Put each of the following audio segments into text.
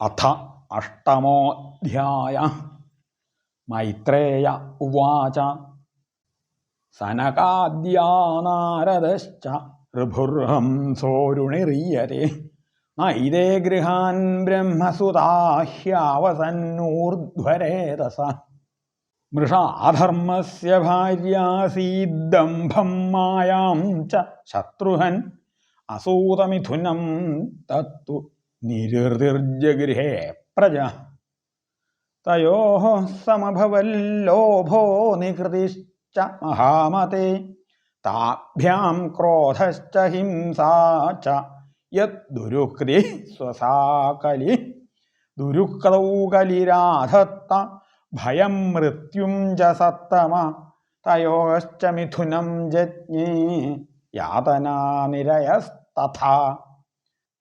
അഥ അഷ്ടമോധ്യായ മൈത്രേയ ഉവാച സനകാദ്യാനാരദശ്ച ഋഭുർഹംസോരുണിറിയരെ നൈതേ ഗൃഹാൻ ബ്രഹ്മസുതാഹ്യാവസന്നൂർധ്വരേതസ മൃഷാധർമ്മസ്യ ഭാര്യാസീദ്ദംഭം മായാം ച ശത്രുഹൻ അസൂതമിഥുനം തത്തു. നിരുതിർജഗൃഹേ പ്രജ. തയോ സമഭവല്ലോഭോ നികൃതിശ്ച മഹാമതേ. താഭ്യാം ക്രോധശ്ച ഹിംസാ ച. യദ്ദുരുക്തി സ്വസാകലി. ദുരുക്തൗ കലിരാധത്ത. ഭയം മൃത്യും ച സത്തമ. തയോശ്ച മിഥുനം ജജ്ഞേ. യാതനാനിരയസ്തഥാ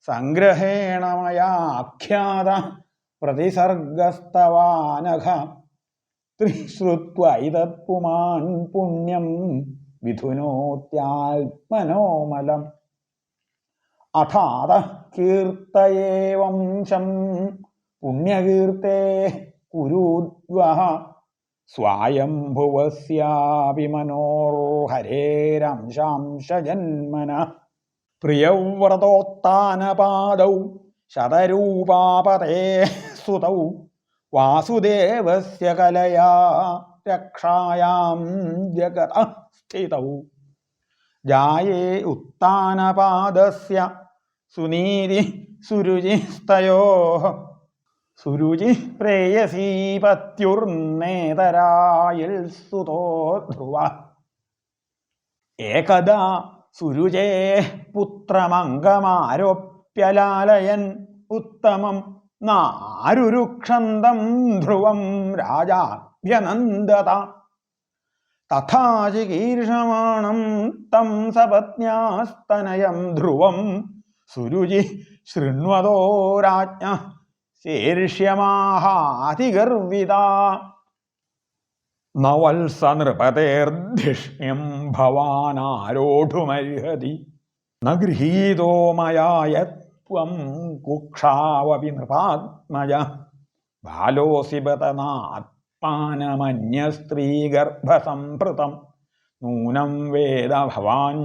സംഗ്രഹേണ മയാഖ്യാത പ്രതിസർഗസ്തവാനഘ ത്രിശ്രുത്വൈതത്പുമാൻ പുണ്യം വിധുനോത്യാത്മനോമലം അഥാത കീർത്തയേ വംശം പുണ്യകീർത്തേ കുരുദ്വഹ. സ്വായംഭുവസ്യാപി മനോർഹരേരംശാംശജന്മന പ്രിയവ്രതോത്ഥാനപാദൗ ശതരൂപാപതേ സുതൗ. വാസുദേവസ്യ കലയാ രക്ഷായാം ജഗത സ്ഥിതൗ. ജായേ ഉത്താനപാദസ്യ സുനീതി സുരുചിസ്തയോ. സുരുചി പ്രേയസീ പത്യുർനേതരായിൽ സുതോ ധ്രുവ. ഏകദാ സുരുചേ പുത്രമംഗമാരോപ്യലാലയൻ. ഉത്തമം നാരുരുക്ഷന്തം ധ്രുവം രാജാഭ്യനന്ദത. തഥാചികീർഷമാണം തം സപത്ന്യാസ്തനയം ധ്രുവം സുരുചി ശൃണ്വതോ രാജ്ഞ ശീർഷ്യമാഹാതിഗർവിത നവത്സ നൃപതേർധിഷ്ണ്യം ഭവാനാരോഢുമർഹതി ന ഗൃഹീതോ മയായത്വം കുക്ഷാവപി നൃപാത്മജ ബാലോസിപതനാത്മാനമന്യസ്ത്രീഗർഭസംഭൃതം നൂനം വേദ ഭവാൻ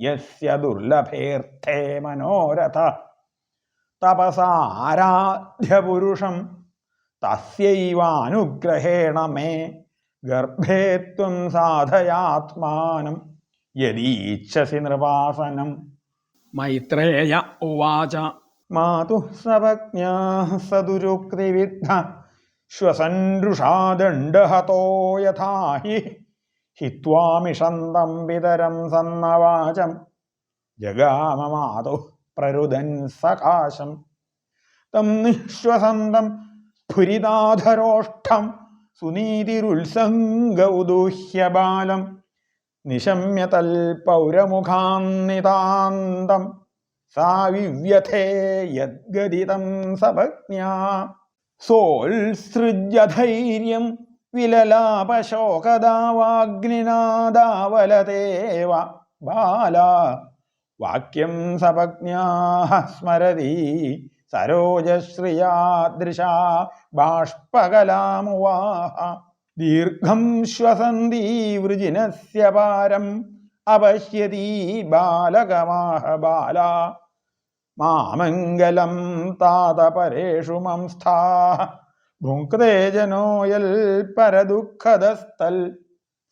യസ്യ ദുർലഭേർത്ഥേ മനോരഥ. തപസാരാധ്യപുരുഷം തസ്യൈവാനുഗ്രഹേണ മേ ഗർഭേ ത്വം സാധയാത്മാനം യദീച്ഛസി നിർവാസനം. മൈത്രേയ ഉവാച. മാതു സപജ്ഞാ സദുരുക്തിവിദ്ധ ശ്വസൻരുഷാദണ്ഡഹതോ യഥാ ഹി ഹിത്വാമിഷന്തം പിതരം സന്നവാചം. ജഗാമമാതു പ്രരുദൻ സകാശം. തം നിശ്വസന്തം സ്ഫുരിതാധരോഷ്ടം സുനീതിരുത്സംഗൗദൂഹ്യബാലം നിശമ്യ തൽപൗരമുഖാന്നിതാന്തം സാ വിവ്യഥേ യദ്ഗദിതം സപജ്ഞാ സോത്സൃജ്യ ധൈര്യം വിലലാപശോകദാവാഗ്നിനാദാവലതേവ ബാല. വാക്യം സപജ്ഞാ സ്മരതി. സരോജശ്രിയാദൃശാ ബാഷ്പകലാമുവാഹ ദീർഘം ശ്വസന്തി വൃജിനസ്യ പാരം അപശ്യതി ബാലകമാഹ ബാല മാമംഗലം താതപരേഷു മംസ്ഥാ ഭുങ്ക്തേ ജനോയൽ പരദുഃഖദസ്തൽ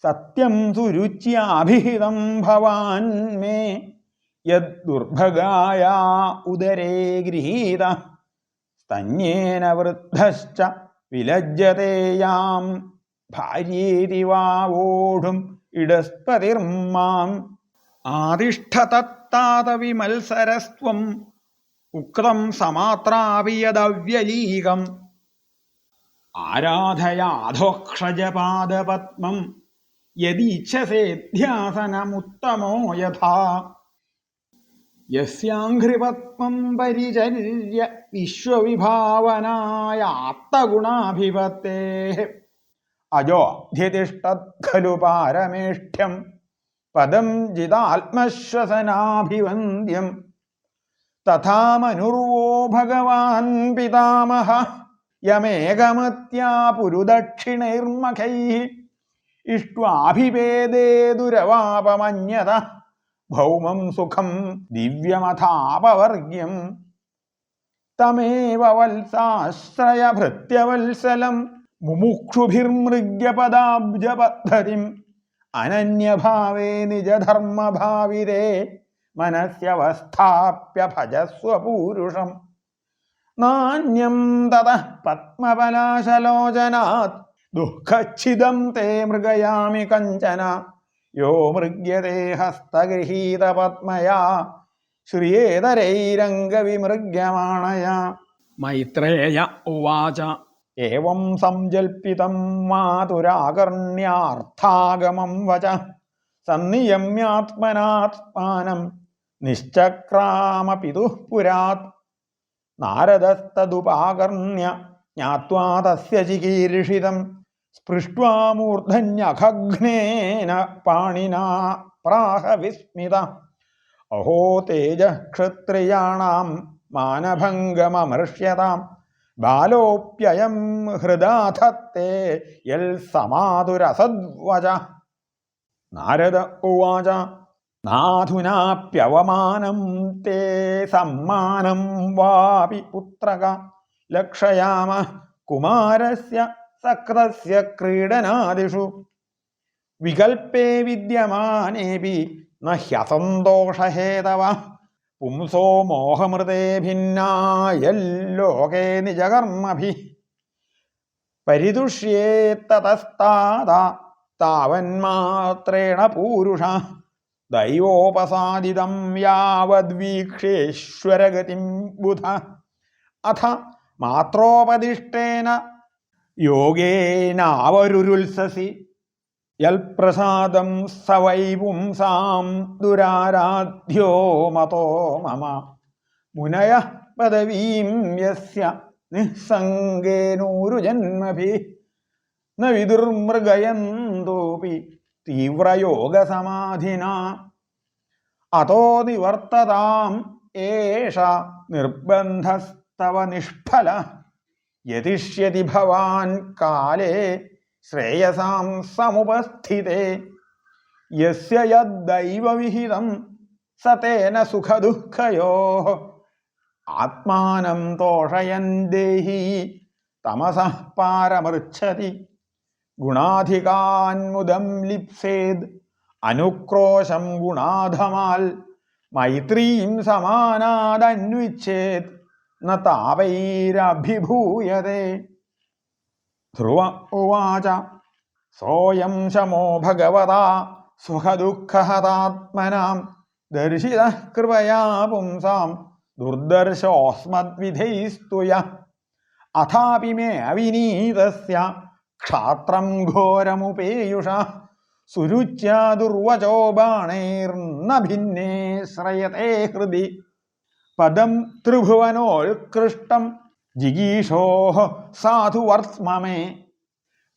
സത്യം സുരുച്യാഭിഹിതം ഭവാൻ മേ യദ്ദുർഭഗായ ഉദരേ ഗൃഹീത സ്തന്യേന വൃദ്ധശ്ച വിലജ്ജതേയാം ഭാര്യേതി വാവോഢും ഇടസ്പതിർമാം. ആതിഷ്ഠതത്താതവിമത്സരസ്ത്വം ഉക്തം സമാത്രാപി യദവ്യലീകം ആരാധയാധോക്ഷജപാദപത്മം യദീച്ഛസേധ്യാസനമുത്തമോ യഥാ. യസ്യാഘ്രിപത്മം പരിചര്യ വിശ്വവിഭാവനായ ആത്തഗുണാഭിപത്തേ അജോധ്യതിഷ്ടത് ഖലു പാരമേഷ്ഠ്യം പദം ജിതാത്മശ്വസനാഭിവന്ദ്യം തഥാമനുർവോ ഭഗവാൻ പിതാമഹ യമേകമത്യാ പുരുദക്ഷിണൈർമഖൈ ഇഷ്ട്വാഭിഭേദേ ദുരവാപമന്യത. ഭൗമം സുഖം ദിവ്യമഥാപവർഗ്യം തമേവ വത്സാശ്രയഭൃത്യവത്സലം മുമുക്ഷുഭിർമൃഗ്യപദാബ്ജപദ്ധരിം അനന്യഭാവേ നിജധർമ്മഭാവിരേ മനസ്യവസ്ഥാപ്യ ഭജസ്വ പൂരുഷം. നാണ്യം തത പത്മപലാശലോചനാത് ദുഃഖച്ഛിദം തേ മൃഗയാമി കഞ്ചന. യോ മൃഗ്യദേഹസ്തഗൃഹീതപത്മയാ ഹസ്തഗൃഹീതപത്മയാ ശ്രിയേതരൈരംഗവിമൃഗ്യമാണയാ. മൈത്രേയ ഉവാച. ഏവം സംജൽപ്പിതം മാതുരാകർണ്യാർത്ഥാഗമം വച. സന്നിയമ്യാത്മനാത്മാനം നിശ്ചക്രാമപിതു പുരാത്. നാരദസ്തതുപാകർണ്യ ജ്ഞാത്വാ തസ്യ ചികീർഷിതം. സ്പൃഷ്ട്വാ മൂർധന്യഖഗ്നേന പാണിനാ പ്രാഹ വിസ്മിത. അഹോ തേജ ക്ഷത്രിയാണാം മാനഭംഗമമർഷ്യതാം. ബാലോപ്യയം ഹൃദാധത്തെ യൽ സമാതുരസദ്വജ നാരദ ഉവാച നാധുനാപ്യവമാനം തേ സമ്മാനം വാപി പുത്രക. ലക്ഷയാമ കുമാരസ്യ സക്രസ്യ ക്രീഡനാദിഷു. വികൽപ്പേ വിദ്യമാനേപി ന ഹ്യസന്തോഷഹേതവ പുംസോ മോഹമൃതേ ഭിന്നായല്ലോകേ നിജകർമ്മഭി. പരിതുഷ്യേത്തതസ്താത താവന്മാത്രേണ പൂരുഷ. ദൈവോപസാദിതം യാവദ്വീക്ഷേശ്വരഗതിം ബുധ. അഥ മാത്രോപദിഷ്ടേന യോഗേനാവരുരുത്സസി യൽപ്രസാദം സ വൈ പുംസാം ദുരാരാധ്യോ മതോ മമ. മുനയ പദവീം യസ്യ നിസ്സംഗേനൂരുജന്മഭി ന വിദുർമൃഗയന്തോപി. തീവ്രയോഗസമാധിന. അതോ നിവർത്തതാം ഏഷ നിർബന്ധസ്തവ നിഷ്ഫല യതിഷ്യതി ഭവാൻ കാലേ ശ്രേയസാം സമുപസ്ഥിതേ. യസ്യ യദ്ദൈവവിഹിതം സതേന തേന സുഖദുഃഖയോ. ആത്മാനം തോഷയൻ ദേഹി തമസഃ പാരമൃച്ഛതി. ഗുണാധികാൻമുദം ലിപ്സേദ് അനുക്രോശം ഗുണാധമാൽ. മൈത്രീം സമാനാദന്വിച്ഛേത് ന താപൈരഭിഭൂയതേ ധ്രുവ ഉവാച സോയം ശമോ ഭഗവതാ സുഖദുഃഖഹതാത്മനാം ദർശിത കൃപയാ പുംസാം ദുർദർശോസ്മദ്വിധൈസ്തുയ അഥാപി മേ അവിനീതസ്യ ക്ഷാത്രം ഘോരമുപേയുഷ സുരുച്യ ദുർവചോ ബാണൈർന്ന ഭിന്നേ ശ്രയതേ ഹൃദി. പദം ത്രിഭുവനോത്കൃഷ്ടം ജിഗീഷോ സാധുവർസ്മമേ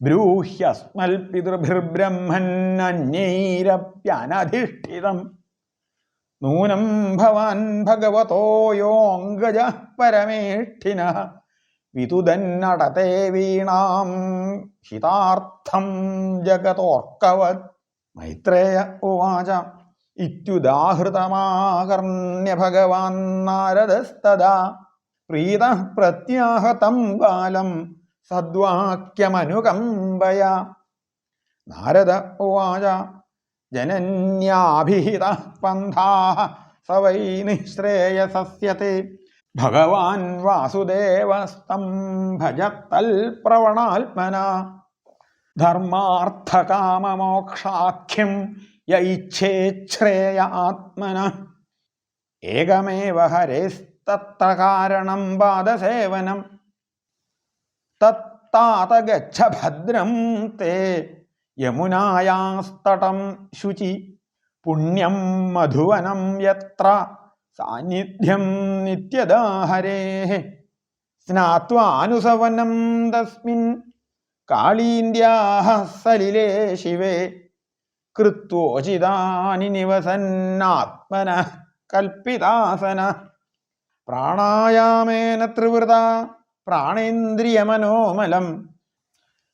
ബ്രൂഹ്യസ്മൽപിതൃഭിർബ്രഹ്മന്നന്യൈരപ്യനധിഷ്ഠിതം നൂനം ഭവാൻ ഭഗവതോ യോങ്കജ പരമേഷ്ഠിന. വിതുതന്നടത്തെ വീണാം ഹിതാർത്ഥം ജഗതോർക്കവത്. മൈത്രേയ ഉവാച. ഇത്യുദാഹൃതമാകർണ്യ ഭഗവാൻ നാരദസ്തദാ. പ്രീത പ്രത്യാഹതം ബാലം സദ്വാക്യമനുകമ്പയ. നാരദ ഉവാച ജനന്യാഭിഹിത പന്ഥാ സ വൈ നിശ്രേയസസ്യത്തെ. ഭഗവാൻ വാസുദേവസ്തം ഭജത്തൽ പ്രവണാത്മന. ധർമാർത്ഥകാമമോക്ഷാഖ്യം യൈച്ഛേച്ഛ്രേയ ആത്മന. ഏകമേവ ഹരേസ്തത്ര കാരണം പാദസേവനം. തത്താത ഗച്ഛ ഭദ്രം തേ. യമുനായാസ്തടം ശുചി. പുണ്യം മധുവനം യത്ര. സാന്നിധ്യം നിത്യദാഹരേ സ്നാത്വാനുസവനം തസ്മിൻ. കാളീന്ദ്യാഹ സലിലേ ശിവേ. കൃത്വോചിതാനി നിവസന്നാത്മന കൽപ്പിതാസന പ്രാണായാമേന ത്രിവൃത പ്രാണേന്ദ്രിയമനോമലം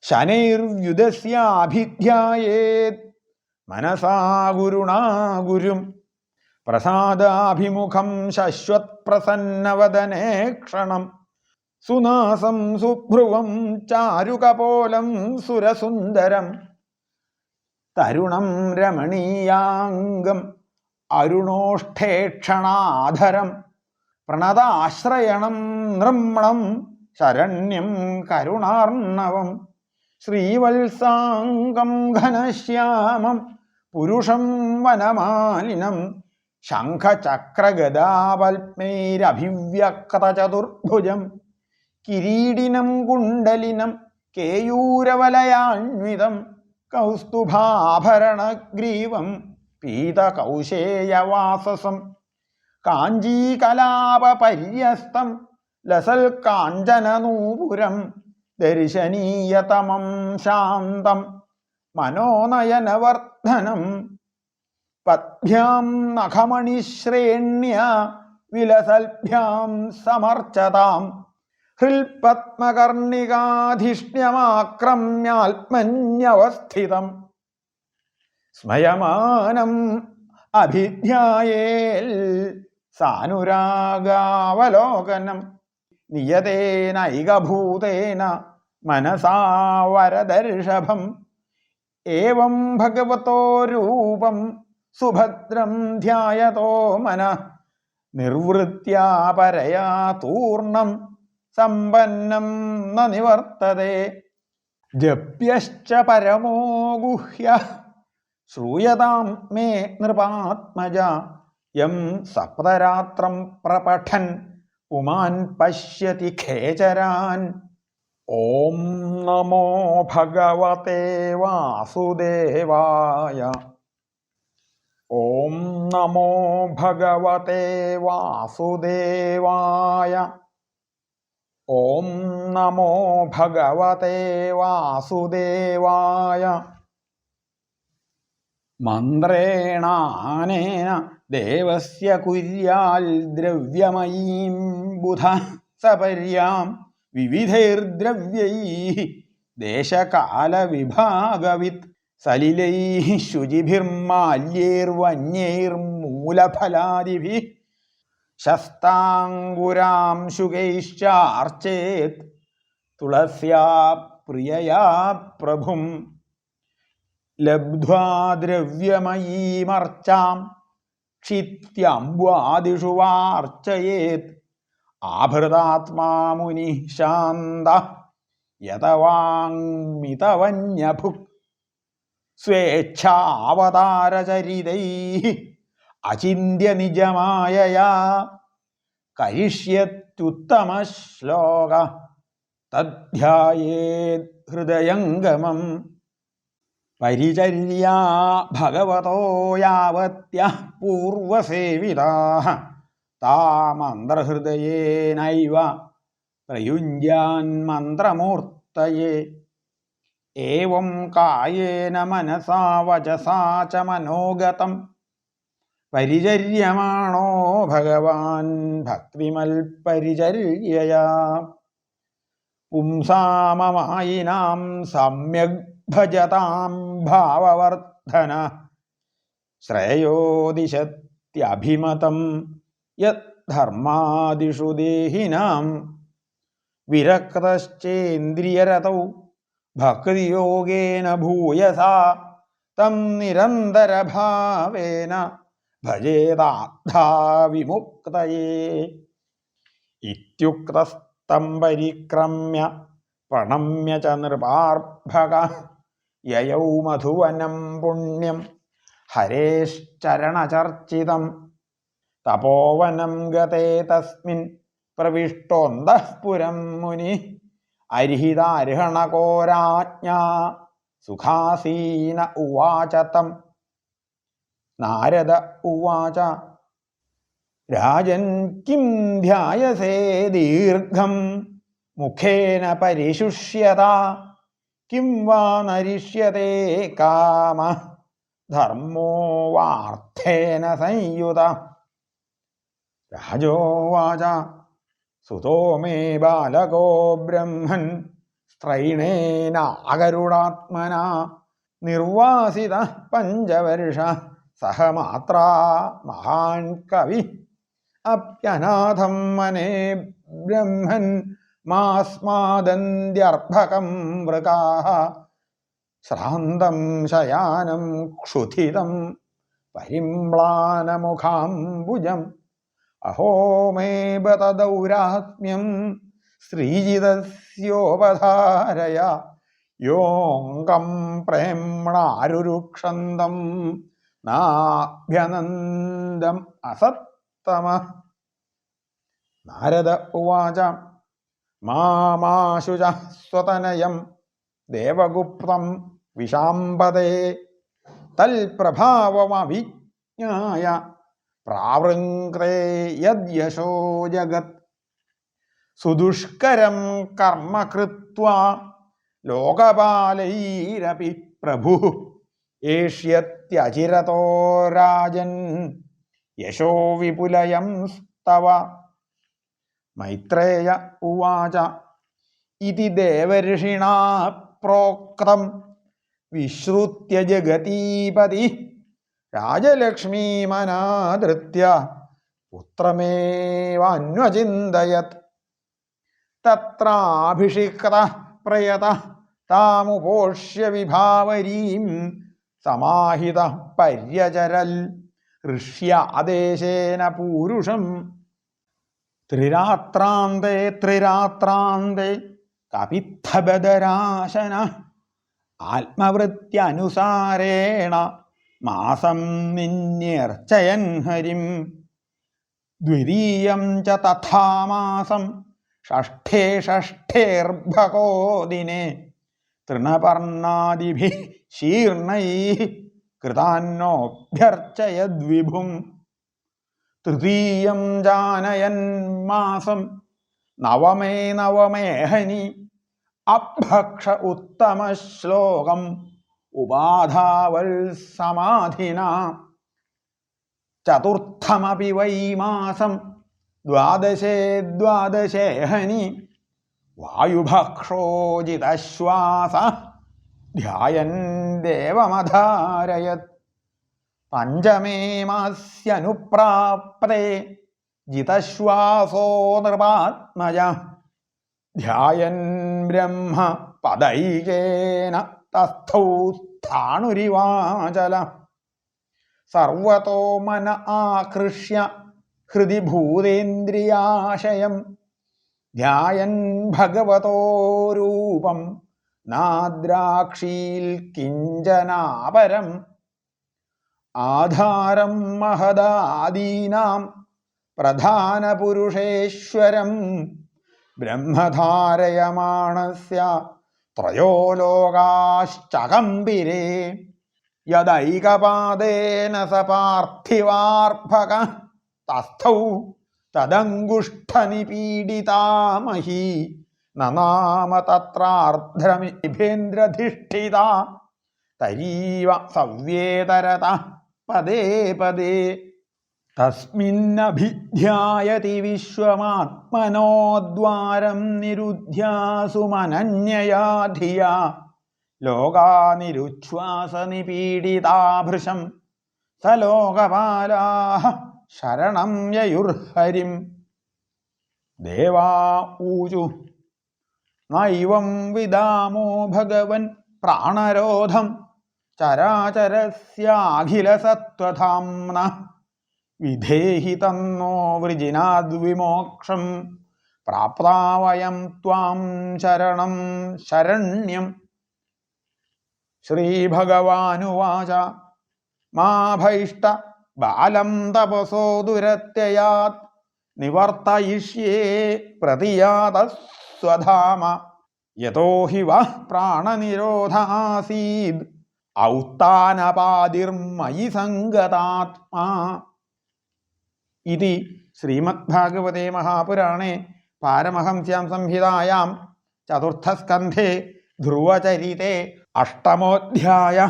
ശനൈർവ്യുതസ്യാഭിധ്യായേത് മനസാ ഗുരുണാ ഗുരും. പ്രസാദാഭിമുഖം ശശ്വത്പ്രസന്നവദനേ ക്ഷണം. സുനാസം സുഭ്രുവം ചാരുകപോലം സുരസുന്ദരം. തരുണം രമണീയാംഗം അരുണോഷ്ഠേക്ഷണാധരം പ്രണതാശ്രയണം നൃമ്മണം ശരണ്യം കരുണാർണവം ശ്രീവത്സാംഗം ഘനശ്യാമം പുരുഷം വനമാലിനം ശംഖചക്രഗദാപത്മൈരഭിവ്യക്തചതുർഭുജം കിരീടിനം കുണ്ടലിനം കേയൂരവലയാന്വിതം കൗസ്തുഭാഭരണഗ്രീവം പീതകൗശേയവാസസം കാഞ്ചീകലാപപര്യസ്തം ലസൽ കാഞ്ചനനൂപുരം ദർശനീയതമം ശാന്തം മനോനയനവർദ്ധനം പദ്ഭ്യാം നഖമണിശ്രേണ്യ വിലസൽഭ്യാം സമർച്ചതാം. ഹൃൽപത്മകർണികാധിഷ്ണ്യമാക്രമ്യാത്മന്യവസ്ഥിതം. സ്മയമാനം അഭിജ്ഞായേൽ സാനുരാഗാവലോകനം. നിയതേനൈകഭൂതേന മനസാ വരദർഷഭം ഏവം ഭഗവതോ രൂപം സുഭദ്രം ധ്യായതോ മന. നിർവൃത്യാപരയാ തൂർണം. സമ്പന്നം ന നിവർത്തതേ. ജപ്യശ്ച പരമോ ഗുഹ്യ. ശ്രൂയതാം മേ നൃപാത്മജ. യം സപ്തരാത്രം പ്രപഠൻ. ഉമാൻ പശ്യതി ഖേചരാൻ. ഓം നമോ ഭഗവതേ വാസുദേവായ. ഓം നമോ ഭഗവതേ വാസുദേവായ. ഓം നമോ ഭഗവതേ വാസുദേവായ. മന്ത്രേണാനേന ദേവസ്യ കുര്യാൽ ദ്രവ്യമയീം ബുധ സപര്യാം വിവിധൈർദ്രവ്യൈ ദേശകാലവിഭാഗവിത് സലിലൈ ശുചിഭിർമാല്യൈർവന്യൈർമൂലഫലാദിഭി ശസ്താങ്കുരാം ശുകൈശ്ചാർച്ചേത് തുളസ്യാ പ്രിയയാ പ്രഭും. ലബ്ധ്വാ ദ്രവ്യമയീമർച്ചാം ക്ഷിത്യംബ്വാദിഷു വാർച്ചയേത് ആഭൃതാത്മാ മുനി ശാന്ത യതവാങ്മിതവന്യഭുക് സ്വേച്ഛാവതാരചരിതൈ അചിന്യ നിജമായയാ. കരിഷ്യത്യുത്തമ ശ്ലോക തദ്ധ്യായേത് ഹൃദയംഗമം. പരിചര്യാ ഭഗവതോ യാവത്യ പൂർവസേവിതാ. താമന്ത്രഹൃദയേനൈവ പ്രയുഞ്ജാൻ മന്ത്രമൂർത്തയേ. ഏവം കായേന മനസാ വചസാ ച മനോഗതം. പരിചര്യമാണോ ഭഗവാൻ? ഭക്തിമൽ പരിചര്യയാ. പുംസാമമായിനാം സമ്യഗ് ഭജതാം ഭാവവർദ്ധന. ശ്രേയോദിശത്യഭിമതം യദ്ധർമാദിഷു ദേഹിനാം. വിരക്തശ്ചേന്ദ്രിയരതൗ ഭക്തിയോഗേന ഭൂയസാ തം നിരന്തരഭാവേന ഭജേതാദ്ധാ വിമുക്തയേ ഇത്യുക്തസ്തം പരിക്രമ്യ പ്രണമ്യ ച നൃപാർഭക യയൗ മധുവനം പുണ്യം ഹരേശ്ചരണചർച്ചിതം തപോവനം ഗതേ തസ്മിൻ പ്രവിഷ്ടോന്തഃപുരം മുനി അരിഹിതാർഹണകോരാജ്ഞാ സുഖാസീന ഉവാച തം നാരദ ഉവാച. രാജൻ കിം ധ്യായസേ ദീർഘം. മുഖേന പരിശുഷ്യത. കിം വാ നരിഷ്യത്തെ കാമ. ധർമ്മോ വാർത്ഥേന സംയുത. രാജോവാച സുതോ മേ ബാലകോ ബ്രഹ്മൻ. സ്ത്രൈണേനാകരുടാത്മന നിർവാസിത പഞ്ചവർഷ. സഹമാത്രാ മഹാൻ കവി. അപ്യനാഥം മനേ ബ്രഹ്മൻ മാസ്മാദന്ത്യർഭകം വൃകാഹ ശ്രാന്തം ശയാനം ക്ഷുധിതം പരിമ്ലാനമുഖാംബുജം. അഹോ മേ ബതദൗരാത്മ്യം ശ്രീജിതസ്യോപധാരയ. യോങ്കം പ്രേമ്ണാരുരുക്ഷന്തം നാഭ്യനന്ദം അസത്തമ. നാരദ ഉവാച മാമാശുച സ്വതനയം ദേവഗുപ്തം വിഷാംബദേ തൽപ്രഭാവമവിജ്ഞായ പ്രാവൃങ്ക്രേ യദ്യശോ ജഗത്. സുദുഷ്കരം കർമ്മ കൃത്വ ലോകപാലൈരപി പ്രഭു. ഏഷ്യത്യചിരതോ രാജൻ. യശോ വിപുലയം സ്തവ. മൈത്രേയ ഉവാച. ഇതി ദേവർഷിണാ പ്രോക്തം. വിശ്രുത്യ ജഗതീപതി. രാജലക്ഷ്മീമനാദൃത്യ. പുത്രമേവാന്വചിന്തയത്. തത്രാഭിഷിക്ത പ്രയത താമുപോഷ്യ വിഭാവരീം. സമാഹിത പര്യചരൽ ഋഷ്യാദേശേന പൂരുഷം. ത്രിരാത്രാന്തേ ത്രിരാത്രാന്തേ കപിത്തബദരാശന ആത്മവൃത്യനുസാരേണ മാസം നിന്യർച്ചയൻ ഹരിം ദ്വിതീയം ച തഥാമാസം ഷഷ്ഠേ ഷഷ്ഠേർഭകോ ദിനെ. തൃണപർണാദിഭി ശീർണൈ കൃതാന്നോഭ്യർച്ചയദ്വിഭും. തൃതീയം ജാനയൻ മാസം നവമേ നവമേഹനി അഭക്ഷ ഉത്തമ ശ്ലോകം ഉപാധാവൽ സമാധിന. ചതുർത്ഥമപി വൈ മാസം ദ്വാദശേ ദ്വാദശേഹനി വായുഭക്ഷോജിതശ്വാസ ധ്യായൻ ദേവമധാരയത്. പഞ്ചമേ മാസ്യനുപ്രാപ്തേ ജിതശ്വാസോ നൃപാത്മജ. ധ്യായൻ ബ്രഹ്മ പദൈകേന തസ്ഥൗ സ്ഥാണുരിവാചല. സർവതോ മന ആകൃഷ്യ ഹൃദി ഭൂതേന്ദ്രിയാശയം ധ്യായൻ ഭഗവതോ രൂപം നാദ്രാക്ഷീൽ കിഞ്ചനാപരം ആധാരം മഹദാദീനാം പ്രധാനപുരുഷേശ്വരം ബ്രഹ്മധാരയമാണസ്യ ത്രയോലോകാശ്ചകമ്പിരേ യദൈകപാദേന സ പാർത്ഥിവാർഭക തസ്ഥൗ തദംഗുഷ്ഠനിപീഡിതാമഹി നനാമ തത്രാർദ്രമിഭേന്ദ്രധിഷ്ഠിത തരീവ സവ്യേതരത പദേ പദേ. തസ്മിന്നഭിധ്യായതി വിശ്വമാത്മനോദ്വാരം നിരുധ്യാസുമനന്യയാ ധിയാ ലോകാനിരുച്ഛ്വാസനിപീഡിതാഭൃശം സ ലോകപാലാഹ ശരണം യയുർഹരിം ദേവാ ഊജു. നൈവം വിദാമോ ഭഗവൻ പ്രാണരോധം. ചരാചരസ്യാഖിലസത്വധാംന. വിധേഹി തന്നോ വൃജിനാദ്വിമോക്ഷം പ്രാപ്താ വയം ത്വാം ശരണം ശരണ്യം. ശ്രീഭഗവാനുവാച മാ ഭൈഷ്ട ബാലം തപസോ ദുരത്യയാത് നിവർത്തയിഷ്യേ പ്രതിയാത സ്വധാമ യതോ ഹി വ പ്രാണനിരോധാസീദ് ഔത്താനപാതിർമയി സംഗതാത്മാ. ഇതി ശ്രീമദ്ഭാഗവതേ മഹാപുരാണേ പാരമഹംസ്യാം സംഹിതായാം. ചതുർത്ഥസ്കന്ധേ ധ്രുവചരിതേ അഷ്ടമോധ്യായ.